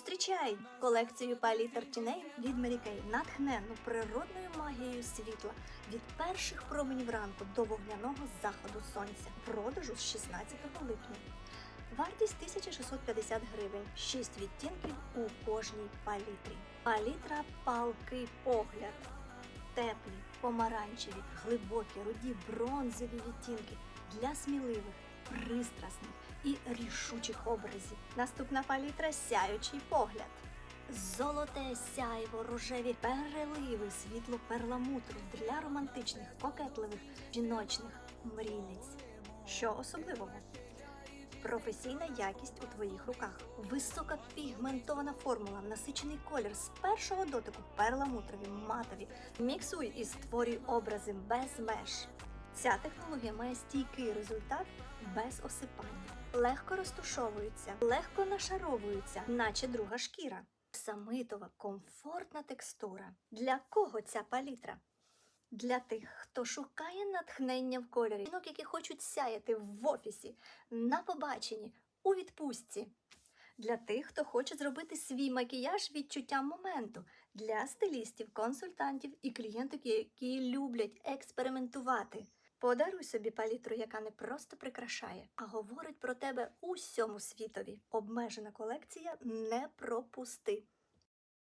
Зустрічай колекцію палітр тіней від Mary натхнену природною магією світла від перших променів ранку до вогняного заходу сонця. Продажу з 16 липня. Вартість 1650 гривень, 6 відтінків у кожній палітрі. Палітра палкий погляд. Теплі, помаранчеві, глибокі, руді, бронзові відтінки для сміливих, пристрасних і рішучих образів. Наступна палітра сяючий погляд. Золоте сяйво, рожеві переливи, світло перламутру для романтичних, кокетливих, жіночних мрійниць. Що особливого? Професійна якість у твоїх руках, висока пігментована формула, насичений колір з першого дотику перламутрові, матові. Міксуй і створюй образи без меж. Ця технологія має стійкий результат без осипання. Легко розтушовуються, легко нашаровуються, наче друга шкіра. Самитова, комфортна текстура. Для кого ця палітра? Для тих, хто шукає натхнення в кольорі, жінок, які хочуть сяяти в офісі, на побаченні, у відпустці. Для тих, хто хоче зробити свій макіяж відчуттям моменту, для стилістів, консультантів і клієнток, які люблять експериментувати. Подаруй собі палітру, яка не просто прикрашає, а говорить про тебе усьому світові. Обмежена колекція не пропусти.